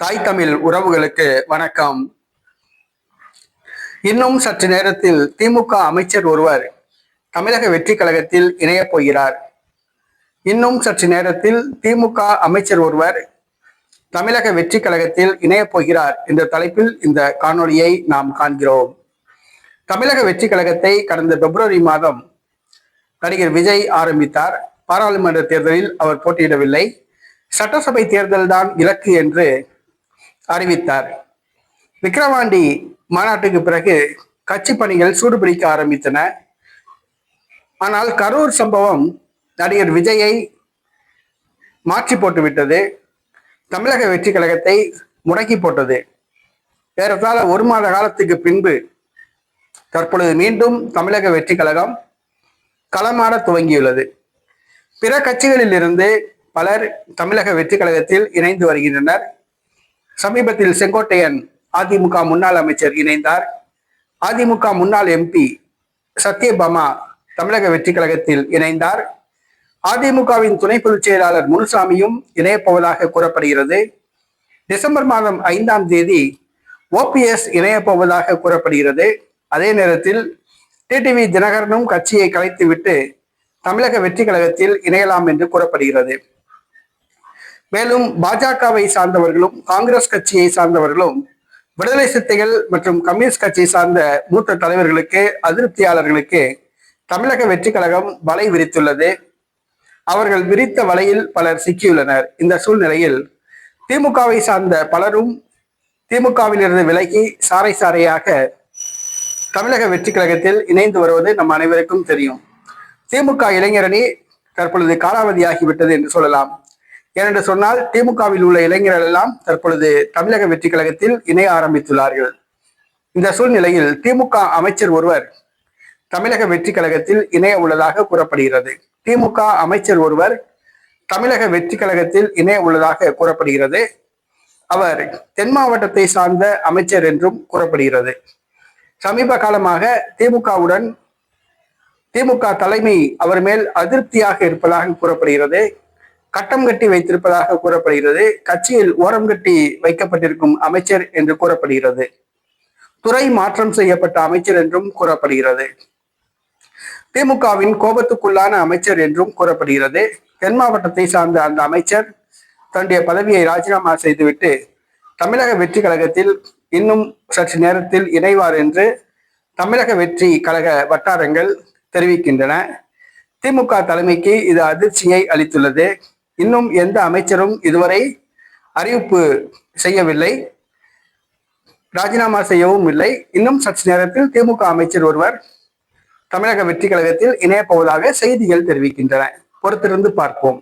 தாய் தமிழ் உறவுகளுக்கு வணக்கம். இன்னும் சற்று நேரத்தில் திமுக அமைச்சர் ஒருவர் தமிழக வெற்றி கழகத்தில் இணையப் போகிறார். இன்னும் சற்று நேரத்தில் திமுக அமைச்சர் ஒருவர் தமிழக வெற்றி கழகத்தில் இணையப் போகிறார் என்ற தலைப்பில் இந்த காணொளியை நாம் காண்கிறோம். தமிழக வெற்றி கழகத்தை கடந்த பிப்ரவரி மாதம் நடிகர் விஜய் ஆரம்பித்தார். பாராளுமன்ற தேர்தலில் அவர் போட்டியிடவில்லை. சட்டசபை தேர்தல்தான் இலக்கு என்று அறிவித்தார். விக்கிரவாண்டி மாநாட்டுக்கு பிறகு கட்சி பணிகள் சூடுபிடிக்க ஆரம்பித்தன. ஆனால் கரூர் சம்பவம் நடிகர் விஜயை மாற்றி போட்டுவிட்டது தமிழக வெற்றி கழகத்தை முடக்கி போட்டது. ஏறத்தாழ ஒரு மாத காலத்துக்கு பின்பு தற்பொழுது மீண்டும் தமிழக வெற்றி கழகம் களமாட துவங்கியுள்ளது. பிற கட்சிகளில் இருந்து பலர் தமிழக வெற்றி கழகத்தில் இணைந்து வருகின்றனர். சமீபத்தில் செங்கோட்டையன் அதிமுக முன்னாள் அமைச்சர் இணைந்தார். அதிமுக முன்னாள் எம்பி சத்யபாமா தமிழக வெற்றி கழகத்தில் இணைந்தார். அதிமுகவின் துணை பொதுச் செயலாளர் முனுசாமியும் இணையப்போவதாக கூறப்படுகிறது. டிசம்பர் மாதம் ஐந்தாம் தேதி ஓபிஎஸ் இணையப்போவதாக கூறப்படுகிறது. அதே நேரத்தில் டிடிவி தினகரனும் கட்சியை கலைத்துவிட்டு தமிழக வெற்றி கழகத்தில் இணையலாம் என்று கூறப்படுகிறது. மேலும் பாஜகவை சார்ந்தவர்களும் காங்கிரஸ் கட்சியை சார்ந்தவர்களும் விடுதலை சித்தைகள் மற்றும் கம்யூனிஸ்ட் கட்சியை சார்ந்த மூத்த தலைவர்களுக்கு அதிருப்தியாளர்களுக்கு தமிழக வெற்றி கழகம் வலை விரித்துள்ளது. அவர்கள் விரித்த வலையில் பலர் சிக்கியுள்ளனர். இந்த சூழ்நிலையில் திமுகவை சார்ந்த பலரும் திமுகவிலிருந்து விலகி சாறை சாறையாக தமிழக வெற்றி கழகத்தில் இணைந்து வருவது நம் அனைவருக்கும் தெரியும். திமுக இளைஞரணி தற்பொழுது காலாவதியாகிவிட்டது என்று சொல்லலாம். ஏனென்று சொன்னால் திமுகவில் உள்ள இளைஞர்கள் எல்லாம் தற்பொழுது தமிழக வெற்றி கழகத்தில் இணைய ஆரம்பித்துள்ளார்கள். இந்த சூழ்நிலையில் திமுக அமைச்சர் ஒருவர் தமிழக வெற்றி கழகத்தில் இணைய உள்ளதாக கூறப்படுகிறது. திமுக அமைச்சர் ஒருவர் தமிழக வெற்றி கழகத்தில் இணைய உள்ளதாக கூறப்படுகிறது. அவர் தென் மாவட்டத்தை சார்ந்த அமைச்சர் என்றும் கூறப்படுகிறது. சமீப காலமாக திமுகவுடன் திமுக தலைமை அவர் மேல் அதிருப்தியாக இருப்பதாக கூறப்படுகிறது. கட்டம் கட்டி வைத்திருப்பதாக கூறப்படுகிறது. கட்சியில் ஓரம் கட்டி வைக்கப்பட்டிருக்கும் அமைச்சர் என்று கூறப்படுகிறது. துறை மாற்றம் செய்யப்பட்ட அமைச்சர் என்றும் கூறப்படுகிறது. திமுகவின் கோபத்துக்குள்ளான அமைச்சர் என்றும் கூறப்படுகிறது. தென் மாவட்டத்தை சார்ந்த அந்த அமைச்சர் தன்னுடைய பதவியை ராஜினாமா செய்துவிட்டு தமிழக வெற்றி கழகத்தில் இன்னும் சற்று நேரத்தில் இணைவார் என்று தமிழக வெற்றி கழக வட்டாரங்கள் தெரிவிக்கின்றன. திமுக தலைமைக்கு இது அதிர்ச்சியை அளித்துள்ளது. இன்னும் எந்த அமைச்சரும் இதுவரை அறிவிப்பு செய்யவில்லை. ராஜினாமா செய்யவும் இல்லை. இன்னும் சற்று நேரத்தில் திமுக அமைச்சர் ஒருவர் தமிழக வெற்றி கழகத்தில் இணையப்போவதாக செய்திகள் தெரிவிக்கின்றன. பொறுத்திருந்து பார்ப்போம்.